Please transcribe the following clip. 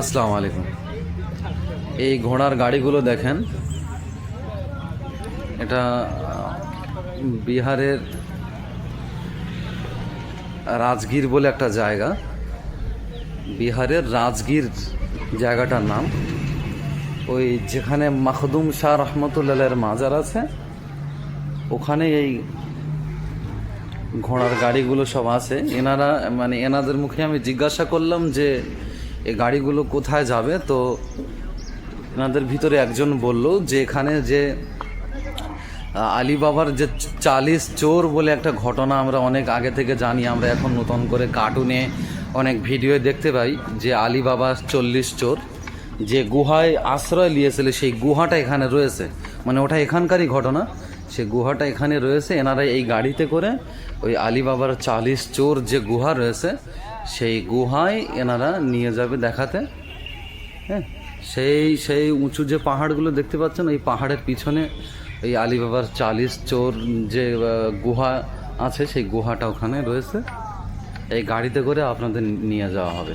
আসসালামু আলাইকুম। এই ঘোড়ার গাড়িগুলো দেখেন। এটা বিহারের রাজগীর বলে একটা জায়গা। বিহারের রাজগীর জায়গাটার নাম। ওই যেখানে মাখদুম শাহ রহমতুল্লাহের মাজার আছে, ওখানে এই ঘোড়ার গাড়িগুলো সব আছে। এনারা মানে এনাদের মুখে আমি জিজ্ঞাসা করলাম যে এই গাড়িগুলো কোথায় যাবে? তো এনাদের ভিতরে একজন বলল যে এখানে যে আলিবাবার যে চালিশ চোর বলে একটা ঘটনা আমরা অনেক আগে থেকে জানি, আমরা এখন নতুন করে কার্টুনে অনেক ভিডিও দেখতে পাই যে আলিবাবা চল্লিশ চোর যে গুহায় আশ্রয় নিয়েছিল, সেই গুহাটা এখানে রয়েছে। মানে ওটা এখানকারই ঘটনা। সে গুহাটা এখানে রয়েছে, এনারা এই গাড়িতে করে ওই আলিবাবার চালিশ চোর যে গুহা রয়েছে সেই গুহায় এনারা নিয়ে যাবে দেখাতে। হ্যাঁ সেই সেই উঁচু যে পাহাড়গুলো দেখতে পাচ্ছেন ওই পাহাড়ের পিছনে এই আলিবাবার চালিশ চোর যে গুহা আছে, সেই গুহাটা ওখানে রয়েছে। এই গাড়িতে করে আপনাদের নিয়ে যাওয়া হবে।